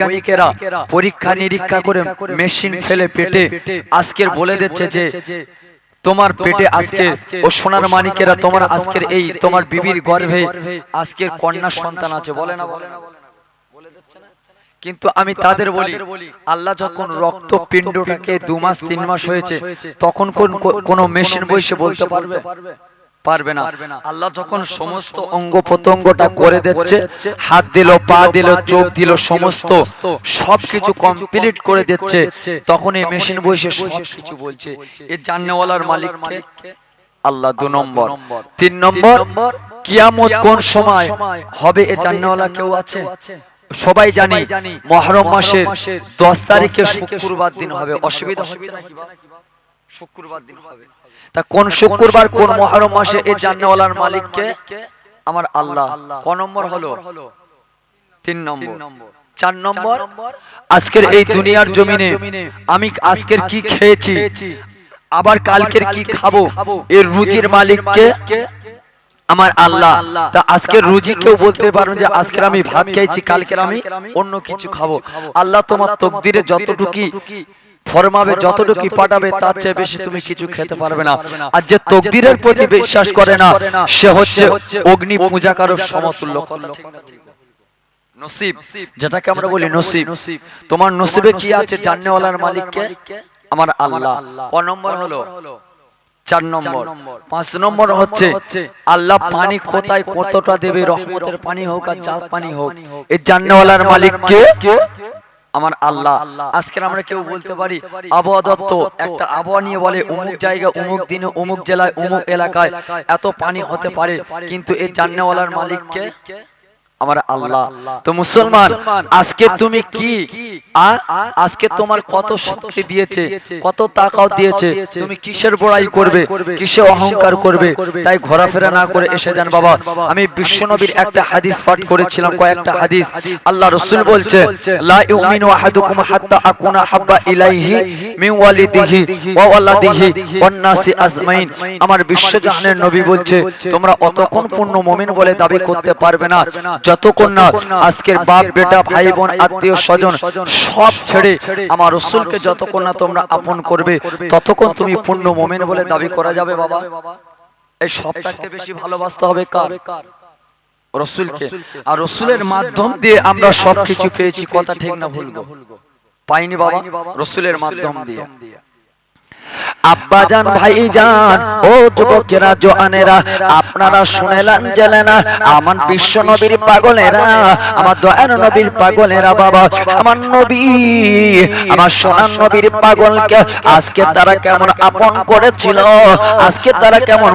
বৈজ্ঞানিকেরা পরীক্ষা নিরীক্ষা করে মেশিন ফেলে পেটে আজকের বলে দিচ্ছে যে তোমার পেটে আজকে ও সোনার মানিকেরা তোমার আজকের এই তোমার বিবির গর্ভে আজকের কন্যা সন্তান আছে বলে না বলে না? কিন্তু আমি তাদের বলি আল্লাহ যখন রক্ত পিণ্ডটাকে দু মাস তিন মাস হয়েছে তখন কোন কোন মেশিন বসে বলতে পারবে? পারবে না। আল্লাহ যখন সমস্ত অঙ্গ প্রত্যঙ্গটা করে দিচ্ছে হাত দিল পা দিল চোখ দিল সমস্ত সবকিছু কমপ্লিট করে দিচ্ছে। তখন এই মেশিন বসে সবকিছু বলছে। এ জান্নেওয়ালার মালিককে আল্লাহ দু নম্বর। তিন নম্বর কিয়ামত কোন সময় হবে এ জান্নেওয়ালা কেউ আছে? সবাই জানি মহরম মাসের দশ তারিখে শুক্রবার দিন হবে। অসুবিধা হচ্ছে বা? শুক্রবার দিন হবে। তা কোন শুক্রবার কোন মহরম মাসে এই জান্নাওয়ালার মালিককে? আমার আল্লাহ। ক নম্বর হলো? তিন নম্বর। চার নম্বর? আজকের এই দুনিয়ার জমিনে আমি আজকের কি খেয়েছি? আবার কালকের কি খাব? এর রুচির মালিককে? আমার আল্লাহ। তা আজকের রুজি কেউ বলতে পারবেন যে আজকের আমি ভাত খেয়েছি কালকের আমি অন্য কিছু খাব। আল্লাহ তোমার তকদিরে যতটুকি ফরমাবে যতটুকু পাঠাবে তার চেয়ে বেশি তুমি কিছু খেতে পারবে না। আর যে তকদিরের প্রতি বিশ্বাস করে না সে হচ্ছে অগ্নি পূজাকারক সমতুল্য? নসিব যেটাকে আমরা বলি নসিব। তোমার নসিবে কি আছে জান্নেওয়ালার মালিককে? আমার আল্লাহ। ক নম্বর হলো? চার নম্বর। পাঁচ নম্বর হচ্ছে আল্লাহ পানি কোথায় কতটা দেবে? রহমতের পানি হোক আর জাল পানি হোক। এই জান্নেওয়ালার মালিককে আমার আল্লাহ। আজকে আমরা কেউ বলতে পারি আবহাওয়া দত্ত একটা আবহাওয়া নিয়ে বলে অমুক জায়গা অমুক দিনে অমুক জেলায় অমুক এলাকায় এত পানি হতে পারে। কিন্তু এই জান্নেওয়ালার মালিককে আমার আল্লাহ। তো মুসলমান আজকে তুমি কি? আর আজকে তোমার কত শক্তি দিয়েছে? কত টাকাও দিয়েছে? তুমি কিসের বড়াই করবে? কিসে অহংকার করবে? তাই ঘোরাফেরা না করে এসে যান বাবা আমি বিশ্বনবীর একটা হাদিস পাঠ করেছিলাম কয়েকটা হাদিস। আল্লাহ রসুল বলছে লা ইউমিনু আহাদুকুম হাত্তা আকুনা হাব্বা ইলাইহি মিন ওয়ালিদিহি ওয়া ওয়ালাদিহি ওয়ান নাসি আজমাইন আমার বিশ্বজাহানের নবী বলছে তোমরা অতক্ষণ পূর্ণ মুমিন বলে দাবি করতে পারবে না যতক্ষণ না আজকের বাপ বেটা ভাই বোন আত্মীয় স্বজন সব ছেড়ে আমার রসুলকে যতক্ষণ না তোমরা আপন করবে ততক্ষণ তুমি পূর্ণ মোমেন বলে দাবি করা যাবে বাবা। এই সবটাকে বেশি ভালোবাসতে হবে কার? রসুলকে। আর রসুলের মাধ্যম দিয়ে আমরা সবকিছু পেয়েছি কথা ঠিক না ভুলবো পাইনি বাবা রসুলের মাধ্যম দিয়ে। আব্বাজান ভাইজান ও যুবকেরা, জোয়ানেরা, আপনারা শুনেলেন জেলেনা আমার বিশ্ব নবীর পাগলেরা, আমার দয়ার নবীর পাগলেরা বাবা, আমার নবী, আমার সোনার নবীর পাগলকে আজকে তারা কেমন আপন করেছিল, আজকে তারা কেমন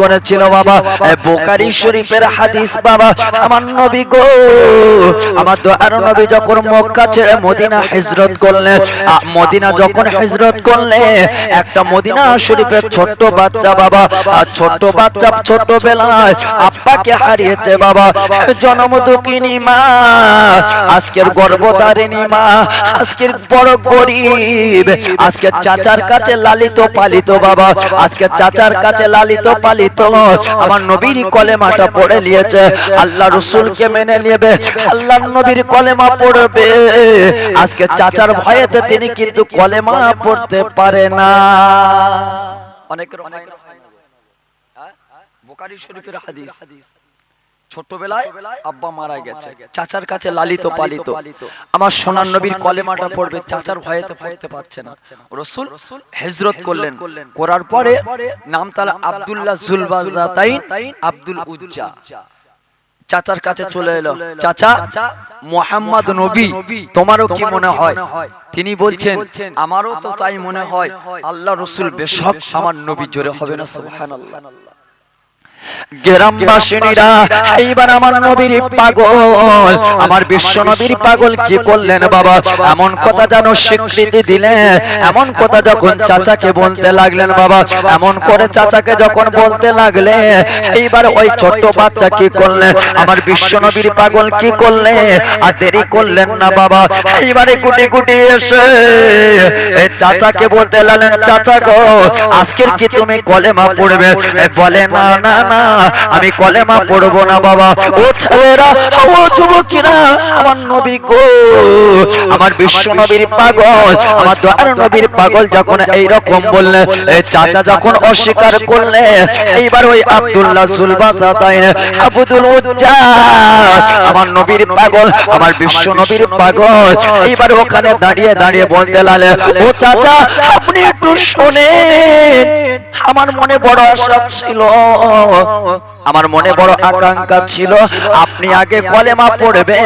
করেছিল বাবা বোকারি শরীফের হাদিস বাবা, আমার নবী গো, আমার দয়ার নবী যখন মক্কা ছেড়ে মদিনা হিজরত করলেন মদিনা যখন হিজরত করলেন একটা মদিনা শরীফের ছোট্ট বাচ্চা বাবা, আর ছোট্ট বাচ্চা ছোট বেলায় আব্বাকে হারিয়েছে বাবা। জন্ম দুঃখিনী মা, আজকের গর্ভধারিণী মা, আজকের বড় গরিব আজকে চাচার কাছে লালিত পালিত বাবা আজকে চাচার কাছে লালিত পালিত আমার নবীর কলেমাটা পড়ে নিয়েছে, আল্লাহ রসুলকে মেনে নেবে আল্লাহ নবীর কলেমা পড়বে। আজকে চাচার ভয়েতে তিনি কিন্তু কলেমা পড়তে পারে না। অনেক বোকারি শরীফের হাদিস। ছোটবেলায় আব্বা মারা গেছে। চাচার কাছে পালিত। আমার সোনার নবীর পড়বে, চাচার ভয়েতে পারছে না। করার পরে আব্দুল উজ্জা। চাচার কাছে চলে এলো। চাচা মোহাম্মদ নবী তোমারও কি মনে হয়? তিনি বলছেন আমারও তো তাই মনে হয় আল্লাহ রসুল বেশক আমার নবী জোরে হবে না সুবহানাল্লাহ। এইবার আমার পাগল। কি ওই ছোট্ট বাচ্চা কি করলেন আমার বিশ্ব নবীর পাগল কি আর দেরি করলেন না বাবা। এইবারে গুটি গুটি এসে এই চাচাকে বলতে লাগলেন, চাচা গো, আজকের কি তুমি কলেমা পড়বে? বলে না না আমি কলেমা পড়ব না বাবা। ও ছেলেরা, ও যুবকেরা, আমার নবী গো। আমার বিশ্ব নবীর পাগল, আমার দয়ার নবীর পাগল যখন এই রকম বললে চাচা যখন অস্বীকার করলে, এইবার ওই আব্দুল্লাহ জুলবাজা তাই আবুদুল উজ্জা, আমার নবীর পাগল, আমার বিশ্ব নবীর পাগল। এইবার ওখানে দাঁড়িয়ে দাঁড়িয়ে বলতে লাগলে, ও চাচা, আপনি একটু শোনেন। আমার মনে বড় আশা ছিল। আমার মনে বড় আকাঙ্ক্ষা ছিল, আপনি আগে কলেমা পড়বে।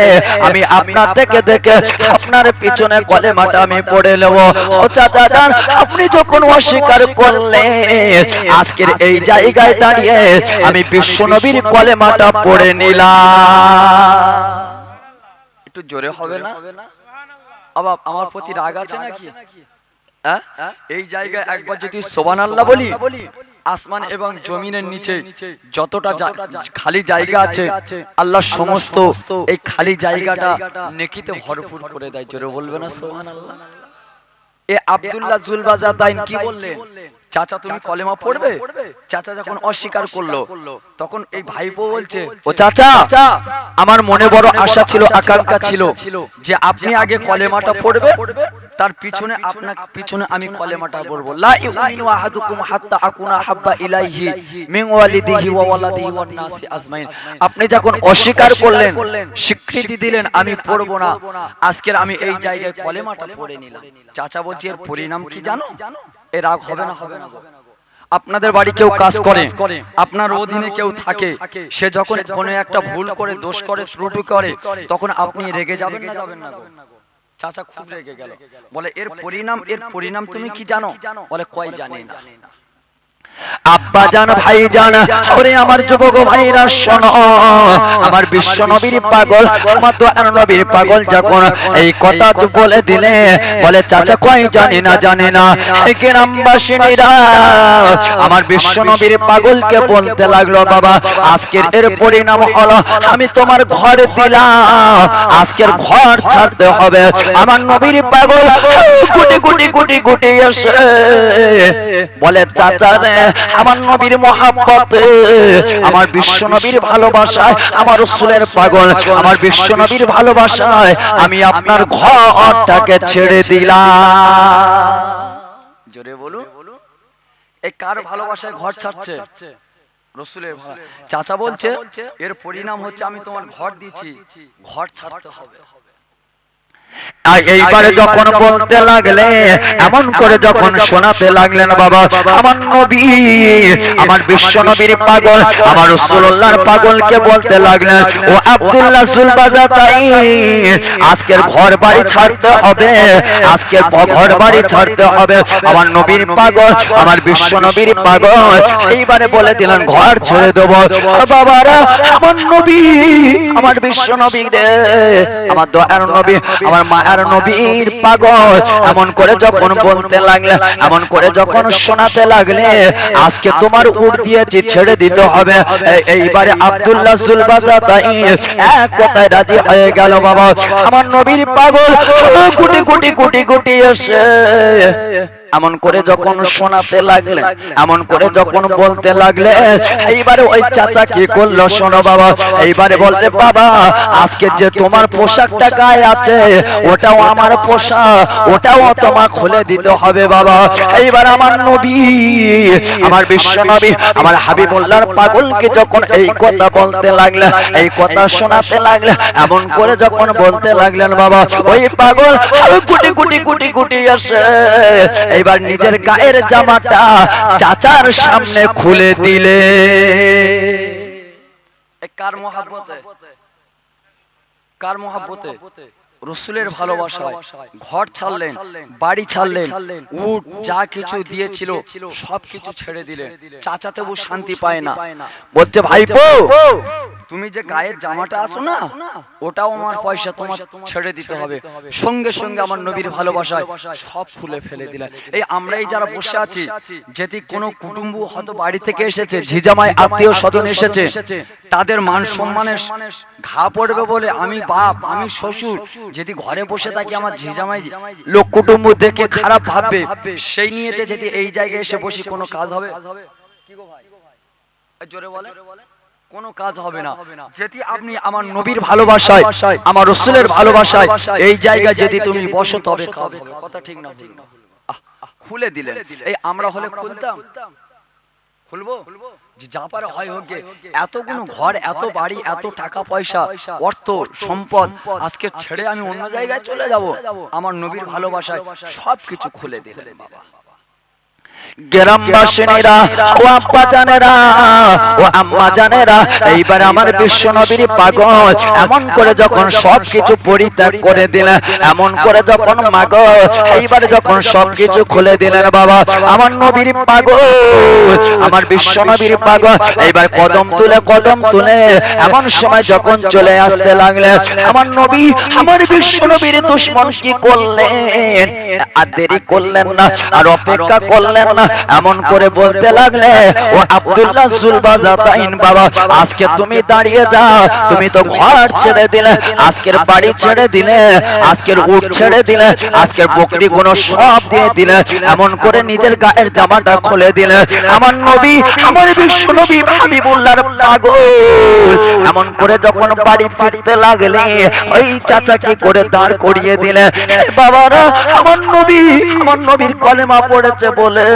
আমি আপনার থেকে দেখে আপনার পিছনে কলেমাটা আমি পড়ে নেব। ও চাচা যান, আপনি যখন অস্বীকার করলেন, আজকের এই জায়গায় দাঁড়িয়ে আমি বিশ্বনবীর কলেমাটা পড়ে নিলাম। একটু জোরে হবে না? আবার আমার প্রতি রাগ আছে নাকি? হ্যাঁ? এই জায়গায় একবার যদি সোবান আল্লাহ বলি আসমান এবং জমিনের নিচে যতটা খালি জায়গা আছে আল্লাহ সমস্ত এই খালি জায়গাটা নেকিতে ভরপুর করে দেয়। জোরে বলবে না সোহান আল্লাহ এ আব্দুল্লাহ জুলবাজার দাইন কি বললেন? চাচা তুমি কলেমা পড়বে? চাচা যখন অস্বীকার করল তখন এই ভাইপো বলছে ও চাচা আমার মনে বড় আশা ছিল আকাঙ্ক্ষা ছিল যে আপনি আগে কলেমাটা পড়বে তার পিছনে আপনার পিছনে আমি কলেমাটা পড়ব। লা ইউমিনু আহাদুকুম হাত্তা আকুনা হাব্বা ইলাইহি মিন ওয়ালিদিহি ওয়া ওয়ালাদিহি ওয়ান নাসি আজমাইন। আপনি যখন অস্বীকার করলেন স্বীকৃতি দিলেন আমি পড়ব না। আজকের আমি এই জায়গায় কলেমাটা পড়ে নিলাম। চাচা বলছি এর পরিণাম কি জানো? এ রাগ হবে না হবে না আপনাদের বাড়ি কেউ কাজ করে আপনার অধীনে কেউ থাকে সে যখন কোনো একটা ভুল করে দোষ করে ত্রুটি করে তখন আপনি রেগে যাবেন না যাবেন না চাচা খুব রেগে গেল। বলে এর পরিণাম এর পরিণাম তুমি কি জানো? বলে কয় জানি না। আব্বা জান ভাই জান ওরে আমার যুবক ভাইরা শোনো। আমার বিশ্ব নবীর পাগল আমার তো নবীর পাগল যখন এই কথা তো বলে দিলে বলে চাচা কই জানি না জানি না গ্রামবাসীরা আমার বিশ্ব নবীর পাগলকে বলতে লাগল বাবা আজকের এর পরিণাম হলো আমি তোমার ঘর দিলাম আজকের ঘর ছাড়তে হবে আমার নবীর পাগল গুটি গুটি গুটি গুটি এসে বলে চাচা রে আমার নবীর মহাব্বতে, আমার বিশ্ব নবীর ভালোবাসায় আমার রসুলের পাগল, আমার বিশ্ব নবীর ভালোবাসায় আমি আপনার ঘরটাকে ছেড়ে দিলাম। জোরে বলুন। এই কার ভালোবাসায় ঘর ছাড়ছে? রসুলের চাচা বলছে, এর পরিণাম হচ্ছে আমি তোমার ঘর দিচ্ছি ঘর ছাড়তে হবে। এইবারে যখন বলতে লাগলে এমন করে যখন শোনাতে লাগলেন বাবা আমার নবী আমার বিশ্ব নবীর পাগল আমার রসুল্লাহর পাগলকে বলতে লাগলেন ও আব্দুল্লাহ সুলবাজা তাই আজকের ঘর বাড়ি ছাড়তে হবে আজকের ঘর বাড়ি ছাড়তে হবে আমার নবীর পাগল আমার বিশ্ব নবীর পাগল এইবারে বলে দিলেন ঘর ছেড়ে দেবো বাবারা আমার নবী আমার বিশ্ব নবী রে আমার দয়ার নবী আমার মায়ার নবীর পাগল। এমন করে যখন বলতে লাগলে, এমন করে যখন শোনাতে লাগলে, আজকে তোমার উঠ দিয়েছি, ছেড়ে দিতে হবে। এইবারে আব্দুল্লাহ সুলবাজা তাই এক কথায় রাজি হয়ে গেল বাবা। আমার নবীর পাগল কোটি কোটি কোটি কোটি এসে এমন করে যখন শোনাতে লাগলে এমন করে যখন বলতে লাগলে এইবারে ওই চাচা কি করল শোনো বাবা এইবারে বললে বাবা আজকে যে তোমার পোশাকটা গায়ে আছে ওটাও আমার পোশাক ওটাও তোমার খুলে দিতে হবে বাবা। এইবার আমার নবী আমার বিশ্ব নবী আমার হাবিবুল্লাহর পাগলকে যখন এই কথা বলতে লাগলে এই কথা শোনাতে লাগলে এমন করে যখন বলতে লাগলেন বাবা ওই পাগল গুটি গুটি গুটি গুটি আসে। এইবার নিজের গায়ের জামাটা চাচার সামনে খুলে দিলে। কার মহাব্বতে? কার মহাব্বতে? রসুলের ভালোবাসায় ঘর ছাড়লেন, বাড়ি ছাড়লেন, উট যা কিছু দিয়েছিল সব কিছু ছেড়ে দিলেন। চাচা তবু শান্তি পায় না। বলছে, ভাইপো তুমি যে গায়ের জামাটা আছো না ওটাও আমার পয়সা তোমার ছেড়ে দিতে হবে। সঙ্গে সঙ্গে আমার নবীর ভালোবাসায় সব ফুলে ফেলে দিলেন এই আমরাই যারা বসে আছি যদি কোনো কুটুম্ব হয়তো বাড়ি থেকে এসেছে ঝিজামায় আত্মীয় স্বজন এসেছে তাদের মান সম্মানের ঘা পড়বে বলে আমি বাপ আমি শ্বশুর যদি ঘরে বসে থাকি আমার ঝিজামাই লোক কুটুম্ব দেখে খারাপ ভাববে সেই নিয়েতে যদি এই জায়গায় এসে বসি কোনো কাজ হবে। কি গো ভাই? জোরে বলে কোনো কাজ হবে না। যদি আপনি আমার নবীর ভালোবাসায় আমার রসুলের ভালোবাসায় এই জায়গায় যদি তুমি বসো তবে কাজ হবে। কথা ঠিক না ভুল না? খুলে দিলেন। এই আমরা হলে খুলতাম। খুলবো? যে যা পারে হয় হোক। এতগুলো ঘর এত বাড়ি এত টাকা পয়সা অর্থ সম্পদ আজকে ছেড়ে আমি অন্য জায়গায় চলে যাব। আমার নবীর ভালোবাসায় সবকিছু খুলে দিলেন। বাবা। গ্রামবাসীরা ও আব্বা জানেরা ও আম্মা জানেরা এইবার আমার বিশ্ব নবীর পাগল, এমন করে যখন সবকিছু পরিত্যাগ করে দিলেন, এমন করে যখন মাগ, এইবার যখন সবকিছু খুলে দিলেন বাবা, আমার নবীর পাগল, আমার বিশ্ব নবীর পাগল, এইবার কদম তুলে কদম তুলে, এমন সময় যখন চলে আসতে লাগলেন, আমার নবী, আমার বিশ্ব নবীর দুশ্মন কি করলেন? আর দেরি করলেন না, আর অপেক্ষা করলেন না এমন করে বলতে লাগলে ও আব্দুল্লাহ বাবা আজকে তুমি দাঁড়িয়ে যাও তুমি তো ঘর ছেড়ে দিলে আজকের বাড়ি ছেড়ে দিলে আজকের উট ছেড়ে দিলে আজকের বকরি সব দিয়ে দিলে এমন করে নিজের গায়ের জামাটা খুলে দিলে আমার নবী আমার বিশ্ব নবী হাবিবুল্লাহর পাগল। এমন করে যখন বাড়ি ফিরতে লাগলে ওই চাচা কি করে দাঁড় করিয়ে দিলে বাবারা আমার নবী আমার নবীর কলেমা পড়েছে বলে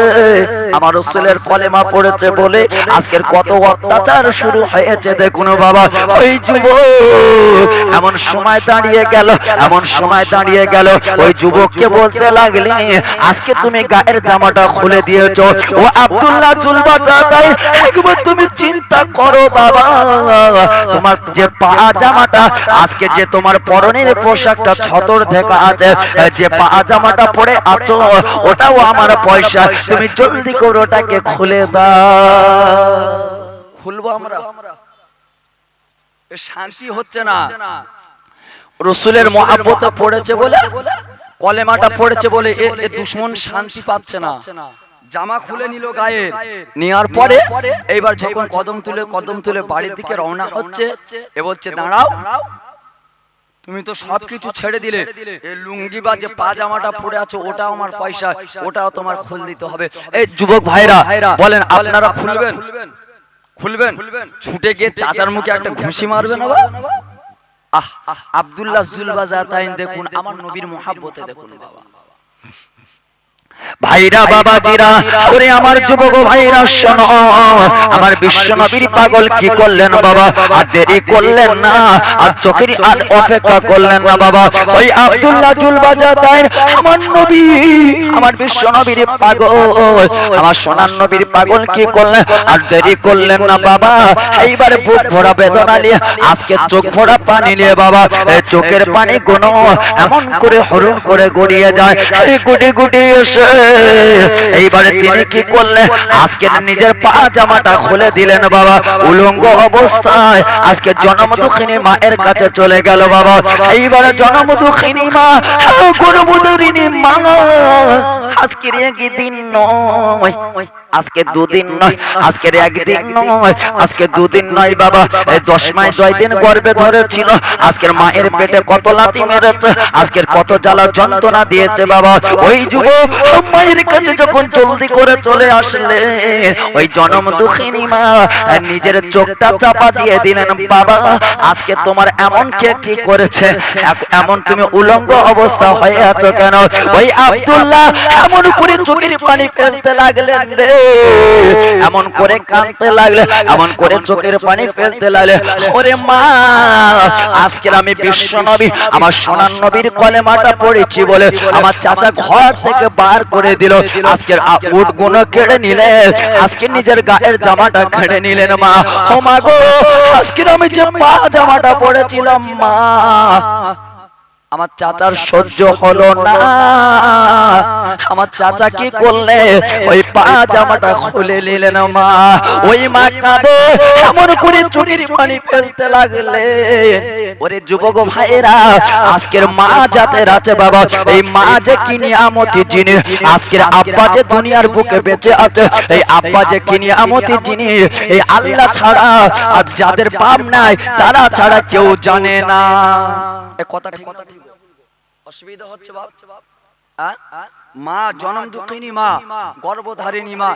আমার রসুলের কলেমা পড়েছে বলে আজকের কত অত্যাচার শুরু হয়েছে দেখুন বাবা। ওই যুব এমন সময় দাঁড়িয়ে গেল, এমন সময় দাঁড়িয়ে গেল। ওই যুবককে বলতে লাগলে, আজকে তুমি গায়ের জামাটা খুলে দিয়েছ। ও আব্দুল্লাহ জুলবা তাই একবার তুমি চিন্তা করো বাবা। তোমার যে পা জামাটা, আজকে যে তোমার পরনের পোশাকটা ছতর দেখা আছে, যে পা জামাটা পরে আছো, ওটাও আমার পয়সা। তুমি জলদি করে ওটাকে খুলে দাও। খুলবো আমরা? শান্তি হচ্ছে না। রসুলের মহাব্বতে পড়েছে বলে কলেমাটা পড়েছে বলে এ দুশ্মন শান্তি পাচ্ছে না। জামা খুলে নিল গায়ে নেওয়ার পরে এইবার যখন কদম তুলে কদম তুলে বাড়ির দিকে রওনা হচ্ছে এ বলছে দাঁড়াও। তুমি তো সবকিছু ছেড়ে দিলে। এই লুঙ্গি বা যে পাজামাটা পরে আছে ওটা আমার পয়সা ওটাও তোমার খুল দিতে হবে। এই যুবক ভাইরা বলেন আপনারা খুলবেন? খুলবেন। ছুটে গিয়ে চাচার মুখে একটা ঘুষি মারবেন আবার আহ আব্দুল্লাহ জুলবাজা তাইন দেখুন আমার নবীর মহাব্বতে দেখুন। বাবা। ভাইরা বাবাজিরা ওরে আমার যুবক ভাইরা শোনো আমার বিশ্ব নবীর পাগল কি করলেন বাবা? আর দেরি করলেন না আর চোখের আর অপেক্ষা করলেন না বাবা। ওই আব্দুল্লাহ জুল বাজাতায় আমার নবী আমার বিশ্ব নবীর পাগল। আমার সোনার নবীর পাগল কি করলেন? আর দেরি করলেন না বাবা। এইবার বুক ভরা বেদনা নিয়ে আজকে চোখ ভরা পানি নিয়ে বাবা। এই চোখের পানি কোনো এমন করে হরণ করে গড়িয়ে যায়। গুটি গুটি এসে এইবারে তিনি কি করলেন? আজকে নিজের পা জামাটা খুলে দিলেন বাবা উলঙ্গ অবস্থায়। আজকে জনম দুঃখিনী মায়ের কাছে চলে গেল বাবা। এইবারে জনম দুঃখিনী মা গর্ভধারিণী মা আজকের একদিন নয়। আজকে দুদিন নয়, আজকের একদিন নয়, আজকে দুদিন নয় বাবা দশ মাস দশ দিন গর্ভে ধরেছিল, আজকের মায়ের পেটে কত লাথি মেরেছে, আজকের কত জ্বালা যন্ত্রণা দিয়েছে বাবা। ওই যুবক মায়ের কাছে যখন জলদি করে চলে আসলে, ওই জনম দুঃখিনী মা নিজের চোখটা চাপা দিয়ে দিলেন, বাবা, আজকে তোমার এমন কে কি করেছে? এমন তুমি উলঙ্গ অবস্থা হয়ে আছো কেন? ওই আব্দুল্লাহ এমন করে চোখের পানি ফেলতে লাগলেন রে। এমন করে কাঁদতে লাগলে এমন করে চোখের পানি ফেলতে লাগলে ওরে মা আজকের আমি বিশ্ব নবী আমার সোনার নবীর কলেমাটা পড়েছি বলে আমার চাচা ঘর থেকে বার করে দিল। আজকের উটগুলো কেড়ে নিলে আজকে নিজের গায়ের জামাটা কেড়ে নিলেন মা। ও মা গো আজকের আমি যে পা জামাটা পড়েছিলাম মা। আমার চাচার সহ্য হলো না। আমার চাচা কি করলে ওই পা জামাটা খুলে নিলেন মা। ওই মা কাঁদে এমন করে চুরির পানি ফেলতে লাগলে। ওরে যুবক ভাইরা আজকের মা জাতের আছে বাবা এই মা যে কি নিয়ামতি জিনিস আজকের আব্বা যে দুনিয়ার বুকে বেঁচে আছে এই আব্বা যে কি নিয়ামতি জিনিস এই আল্লাহ ছাড়া আর যাদের বাপ নাই তারা ছাড়া কেউ জানে না। এ কথা ঠিক অসুবিধা হচ্ছে বাপ। মা জনম দুঃখিনী মা গর্ভধারিণী মা।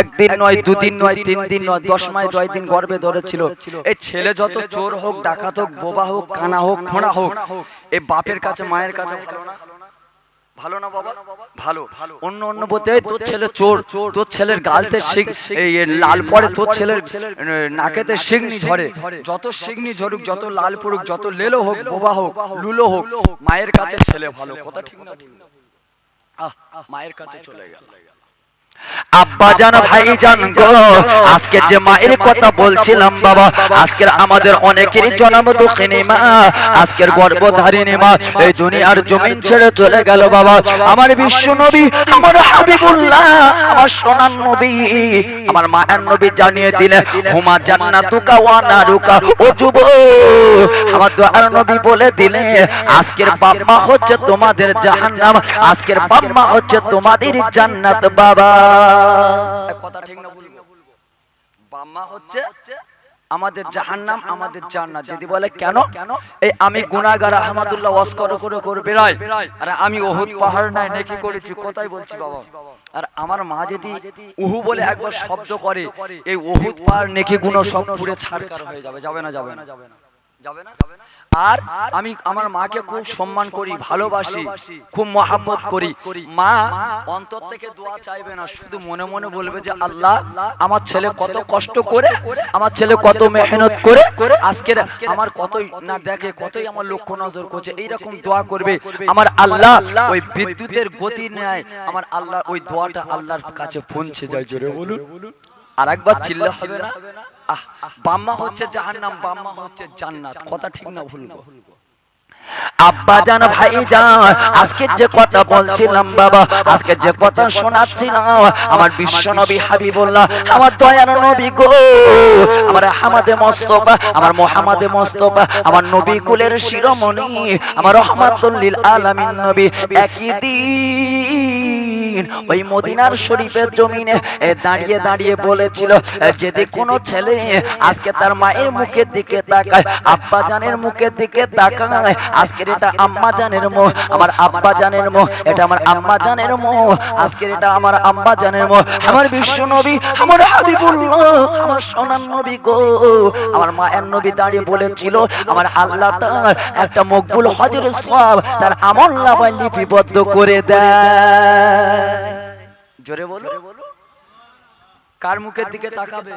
একদিন নয় দুদিন নয় তিন দিন নয় দশ মাস দশ দিন গর্ভে ধরেছিল। এই ছেলে যত চোর হোক ডাকাত হোক বোবা হোক কানা হোক খোঁড়া হোক এই বাপের কাছে মায়ের কাছে ভালো না। ভালো না বাবা? ভালো অন্য অন্য বলতে তোর ছেলে চোর। তোর ছেলের গালতে শিখ এই লাল পড়ে তোর ছেলের নাকেতে শিগনি ঝরে। যত শিগনি ঝরুক যত লাল পড়ুক যত লেলো হোক বোবা হোক লুলো হোক মায়ের কাছে ছেলে ভালো কথা ঠিক না ঠিক না? আহ, মায়ের কাছে চলে গেল। আব্বা জান ভাই জান গো আজকে যে মায়ের কথা বলছিলাম বাবা আজকের আমাদের জন্ম দুঃখিনী মা আজকের গর্ভধারিণী মা এই দুনিয়ার জমিন ছেড়ে চলে গেল বাবা আমার বিশ্ব নবী আমার হাবিবুল্লাহ আমার সোনার নবী আমার মায়ের নবী জানিয়ে দিলে হুমা জান্নাতুকা ওয়া নারুকা ও যুব আমার দোয়ার নবী বলে দিলে আজকের বাম্মা হচ্ছে তোমাদের জাহান্নাম আজকের বাম্মা হচ্ছে তোমাদের জান্নাত বাবা। কথা ঠিক না বলব বাম্মা হচ্ছে আমাদের জাহান্নাম আমাদের জান্নাত। যদি বলে কেন? এই আমি গুনাহগার আহমদুল্লাহ ওয়াসকর করে করে বেরাই আর আমি ওহুদ পাহাড় নাই নেকি করেছি? কোথায় বলছি বাবা? আর আমার মা যদি উহু বলে একবার শব্দ করে এই ওহুদ পাহাড় নেকি গুণ সব পুরে ছাড়কার হয়ে যাবে যাবে না যাবে না। যাবে না। যাবে না? আর আমি আমার মাকে খুব সম্মান করি, ভালোবাসি, খুব মহাব্বত করি। মা অন্তর থেকে দোয়া চাইবে না, শুধু মনে মনে বলবে যে, আল্লাহ, আমার ছেলে কত কষ্ট করে, আমার ছেলে কত মেহনত করে, আজকের আমার কতই না দেখে, কতই আমার লক্ষ্য নজর করছে। এইরকম দোয়া করবে আমার আল্লাহ। ওই বিদ্যুতের গতি নেয়, আমার আল্লাহ, ওই দোয়াটা আল্লাহর কাছে পৌঁছে যায়, জোরে বলুন। আর একবার চিল্লা হবে না? আহ বাম্মা হচ্ছে জাহান্নাম বাম্মা হচ্ছে জান্নাত। কথা ঠিক না ভুলবো আব্বা জান ভাই জান আজকে যে কথা বলছিলাম বাবা আজকে যে কথা শোনাচ্ছিলাম আমার বিশ্ব নবী হাবিবুল্লাহ আমার দয়ার নবী গো আমার হামাদে মোস্তফা আমার মোহাম্মদে মোস্তফা আমার নবী কুলের শিরোমণি আমার রহমাতুল্লিল আলামিন নবী একই দিন ওই মদিনার শরীফের জমিনে দাঁড়িয়ে দাঁড়িয়ে বলেছিল যদি কোনো ছেলে আজকে তার মায়ের মুখের দিকে তাকায় আব্বা জানের মুখের দিকে তাকায় আজকের এটা আম্মা জানের মোহ আমার আব্বা জানের মোহ এটা আমার আম্মা জানের মোহ আজকের এটা আমার আম্মা জানের মোহ আমার বিশ্ব নবী আমার হাবিবুল্লাহ আমার সোনার নবী গো আমার মায়ের নবী দাঁড়িয়ে বলেছিল আমার আল্লাহ তার একটা মকবুল হজের সব তার আমল নামায় লিপিবদ্ধ করে দেয়। জোরে বলো কার মুখের দিকে তাকাবে?